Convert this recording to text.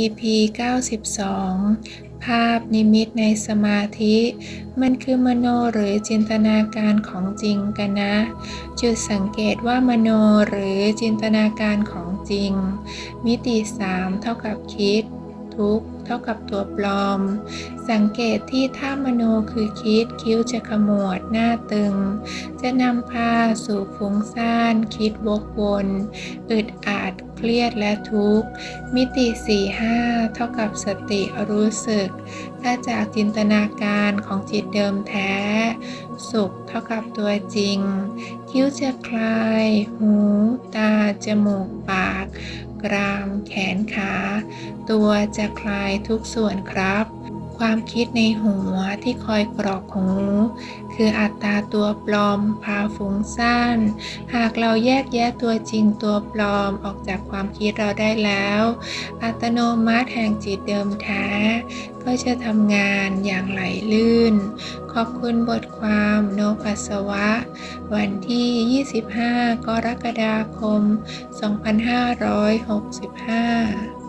EP 92 ภาพนิมิตในสมาธิ มันคือมโนหรือจินตนาการของจริงกันนะ จุดสังเกตว่ามโนหรือจินตนาการของจริง มิติ 3 เท่ากับคิด ทุกข เท่ากับตัวปลอม สังเกตที่ถ้ามโนคือคิดคิ้วจะขมวดหน้าตึง จะนำพาสู่ฟุ้งซ่าน คิดวกวนอึดอัดเครียดและทุกข์ มิติ 4-5 เท่ากับสติรู้สึก ถ้าจากจินตนาการของจิตเดิมแท้ สุขเท่ากับตัวจริง คิ้วจะคลาย หู ตา จมูก ปาก กราม แขนขา ตัวจะคลายทุกส่วนครับ ความคิดในหัวที่คอยกรอกหู คืออัตตาตัวปลอม พาฟุ้งซ่าน หากเราแยกแยะตัวจริงตัวปลอมออกจากความคิดเราได้แล้ว อัตโนมัติแห่งจิตเดิมแท้ ก็จะทำงานอย่างไหลลื่น ขอบคุณบทความโนปัสวะ วันที่ 25 กรกฎาคม 2565